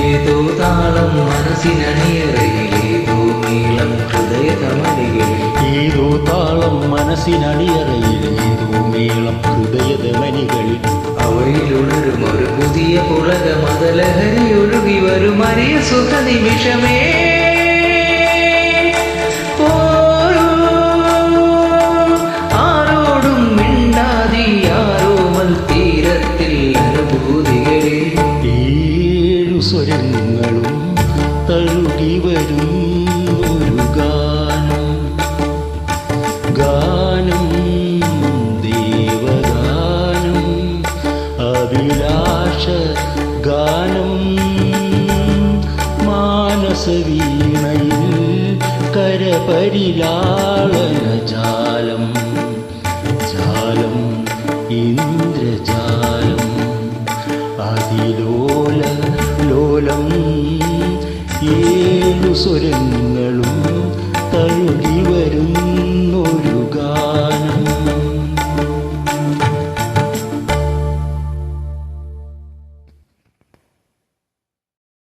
ഏതോ താളം മനസ്സിനണിയറയിൽ ഏതോ നീളം ഹൃദയതമണിയിൽ ഏതോ താളം മനസ്സിനണിയറയിൽ ഏതോ നീളം ഹൃദയതമണികളിൽ. അവയിലുണരും ഒരു പുതിയ പുളക മതലഹരി ഒഴുകി വരും അരിയ സുഖനിമിഷമേ. തഴുകി വരും ഒരു ഗാനം ഗാനം ദേവഗാനം അഭിലാഷ ഗാനം. മാനസവീണയിൽ കരപരിലാളന ജാലം. ജാലം ഇന്ദ്രജാലം. അതിലോല ലോലം ഏതു സ്വരങ്ങളും